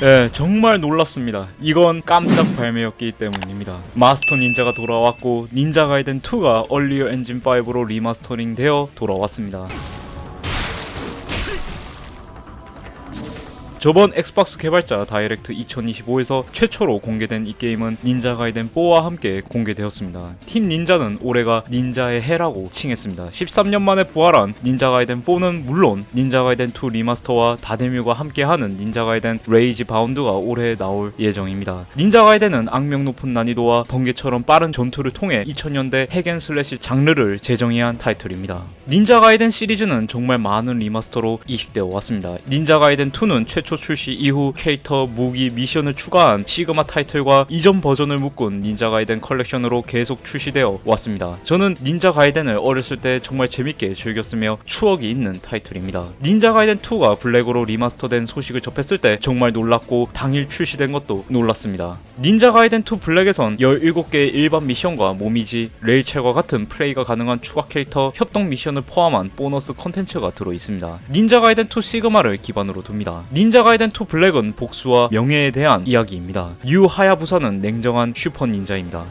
네, 정말 놀랐습니다. 이건 깜짝 발매였기 때문입니다. 마스터 닌자가 돌아왔고 닌자 가이덴 2가 얼리어 엔진 5로 리마스터링 되어 돌아왔습니다. 저번 엑스박스 개발자 다이렉트 2025에서 최초로 공개된 이 게임은 닌자 가이덴 4와 함께 공개되었습니다. 팀 닌자는 올해가 닌자의 해라고 칭했습니다. 13년 만에 부활한 닌자 가이덴 4는 물론 닌자 가이덴 2 리마스터와 다데뮤가 함께하는 닌자 가이덴 레이지 바운드가 올해 나올 예정입니다. 닌자 가이덴은 악명 높은 난이도와 번개처럼 빠른 전투를 통해 2000년대 핵앤슬래시 장르를 재정의한 타이틀입니다. 닌자 가이덴 시리즈는 정말 많은 리마스터로 이식되어 왔습니다. 닌자 가이덴 2는 최초 출시 이후 캐릭터, 무기, 미션을 추가한 시그마 타이틀과 이전 버전을 묶은 닌자 가이덴 컬렉션으로 계속 출시되어 왔습니다. 저는 닌자 가이덴을 어렸을 때 정말 재밌게 즐겼으며 추억이 있는 타이틀입니다. 닌자 가이덴 2가 블랙으로 리마스터된 소식을 접했을 때 정말 놀랐고 당일 출시된 것도 놀랐습니다. 닌자 가이덴 2 블랙에선 17개의 일반 미션과 모미지, 레일첼과 같은 플레이가 가능한 추가 캐릭터, 협동 미션을 포함한 보너스 컨텐츠가 들어 있습니다. 닌자 가이덴 2 시그마를 기반으로 둡니다. 닌자 가이덴 2 블랙은 복수와 명예에 대한 이야기입니다. 유 하야부사는 냉정한 슈퍼 닌자입니다.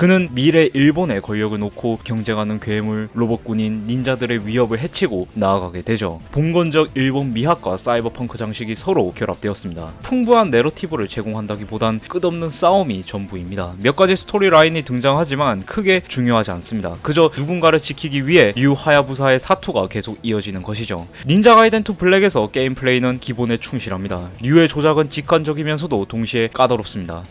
그는 미래 일본의 권력을 놓고 경쟁하는 괴물 로봇군인 닌자들의 위협을 해치고 나아가게 되죠. 봉건적 일본 미학과 사이버펑크 장식이 서로 결합되었습니다. 풍부한 내러티브를 제공한다기보단 끝없는 싸움이 전부입니다. 몇 가지 스토리 라인이 등장하지만 크게 중요하지 않습니다. 그저 누군가를 지키기 위해 유 하야부사의 사투가 계속 이어지는 것이죠. 닌자 가이덴 2 블랙에서 게임 플레이는 기본에 충실합니다. 류의 조작은 직관적이면서도 동시에 까다롭습니다.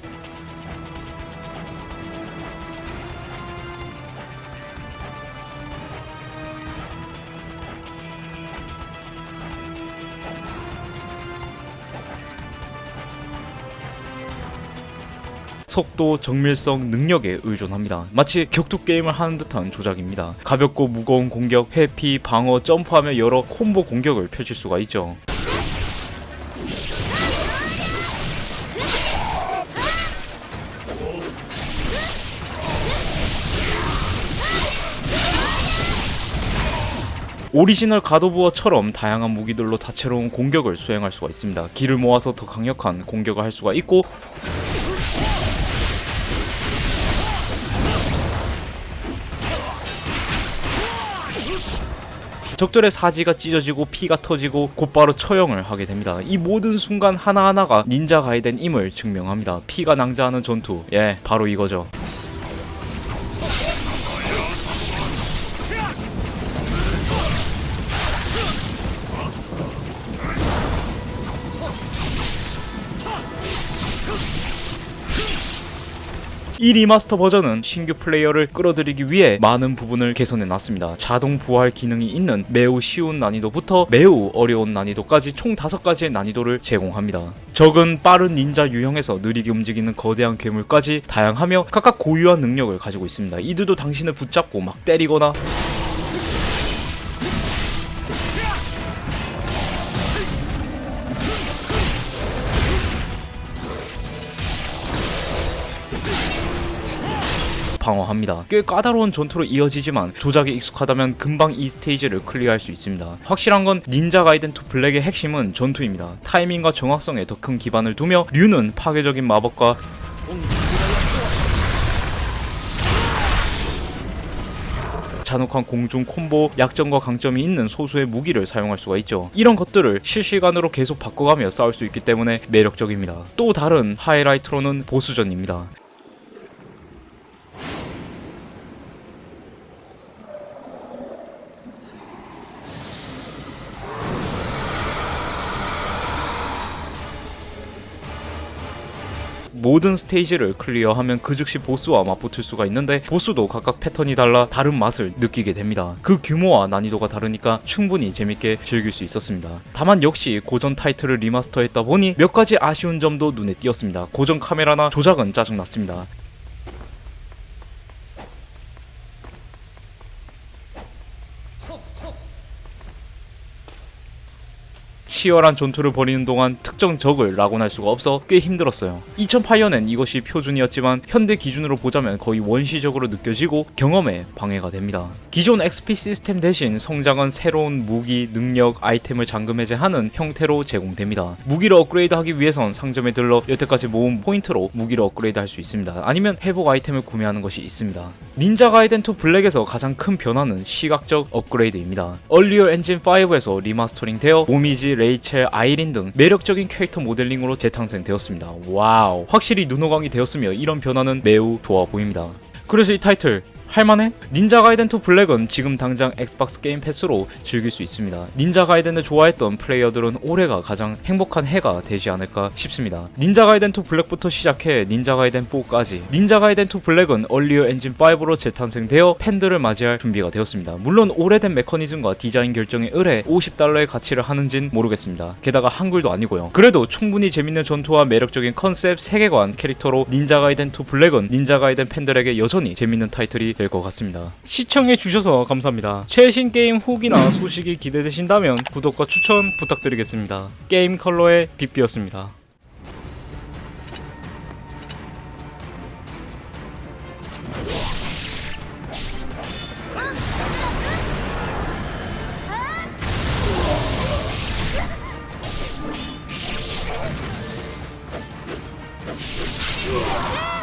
속도, 정밀성, 능력에 의존합니다. 마치 격투 게임을 하는 듯한 조작입니다. 가볍고 무거운 공격, 회피, 방어, 점프하며 여러 콤보 공격을 펼칠 수가 있죠. 오리지널 가도부어처럼 다양한 무기들로 다채로운 공격을 수행할 수가 있습니다. 기를 모아서 더 강력한 공격을 할 수가 있고 적들의 사지가 찢어지고 피가 터지고 곧바로 처형을 하게 됩니다. 이 모든 순간 하나하나가 닌자 가이덴 임을 증명합니다. 피가 낭자하는 전투. 예, 바로 이거죠. 이 리마스터 버전은 신규 플레이어를 끌어들이기 위해 많은 부분을 개선해 놨습니다. 자동 부활 기능이 있는 매우 쉬운 난이도부터 매우 어려운 난이도까지 총 5가지의 난이도를 제공합니다. 적은 빠른 닌자 유형에서 느리게 움직이는 거대한 괴물까지 다양하며 각각 고유한 능력을 가지고 있습니다. 이들도 당신을 붙잡고 막 때리거나 방어합니다. 꽤 까다로운 전투로 이어지지만 조작에 익숙하다면 금방 이 스테이지를 클리어할 수 있습니다. 확실한 건 닌자 가이덴 2 블랙의 핵심은 전투입니다. 타이밍과 정확성에 더 큰 기반을 두며 류는 파괴적인 마법과 잔혹한 공중 콤보, 약점과 강점이 있는 소수의 무기를 사용할 수가 있죠. 이런 것들을 실시간으로 계속 바꿔가며 싸울 수 있기 때문에 매력적입니다. 또 다른 하이라이트로는 보스전입니다. 모든 스테이지를 클리어하면 그 즉시 보스와 맞붙을 수가 있는데 보스도 각각 패턴이 달라 다른 맛을 느끼게 됩니다. 그 규모와 난이도가 다르니까 충분히 재밌게 즐길 수 있었습니다. 다만 역시 고전 타이틀을 리마스터했다 보니 몇 가지 아쉬운 점도 눈에 띄었습니다. 고전 카메라나 조작은 짜증났습니다. 치열한 전투를 벌이는 동안 특정 적을 낙원할 수가 없어 꽤 힘들었어요. 2008년엔 이것이 표준이었지만 현대 기준으로 보자면 거의 원시적으로 느껴지고 경험에 방해가 됩니다. 기존 XP 시스템 대신 성장은 새로운 무기, 능력, 아이템을 잠금 해제하는 형태로 제공됩니다. 무기를 업그레이드하기 위해선 상점에 들러 여태까지 모은 포인트로 무기를 업그레이드할 수 있습니다. 아니면 회복 아이템을 구매하는 것이 있습니다. 닌자 가이덴 2 블랙에서 가장 큰 변화는 시각적 업그레이드입니다. 얼리얼 엔진 5에서 리마스터링 되어 모미지, 레이첼, 아이린 등 매력적인 캐릭터 모델링으로 재탄생되었습니다. 와우. 확실히 눈호강이 되었으며 이런 변화는 매우 좋아 보입니다. 그래서 이 타이틀 할만해? 닌자 가이덴 2 블랙은 지금 당장 엑스박스 게임 패스로 즐길 수 있습니다. 닌자 가이덴을 좋아했던 플레이어들은 올해가 가장 행복한 해가 되지 않을까 싶습니다. 닌자 가이덴 2 블랙부터 시작해 닌자 가이덴 4까지 닌자 가이덴 2 블랙은 얼리어 엔진 5로 재탄생되어 팬들을 맞이할 준비가 되었습니다. 물론 오래된 메커니즘과 디자인 결정에 의해 50달러의 가치를 하는진 모르겠습니다. 게다가 한글도 아니고요. 그래도 충분히 재밌는 전투와 매력적인 컨셉, 세계관, 캐릭터로 닌자 가이덴 2 블랙은 닌자 가이덴 팬들에게 여전히 재밌는 타이틀이 될 것 같습니다. 시청해주셔서 감사합니다. 최신 게임 후기나 소식이 기대되신다면 구독과 추천 부탁드리겠습니다. 게임 컬러의 빛비였습니다. Yeah!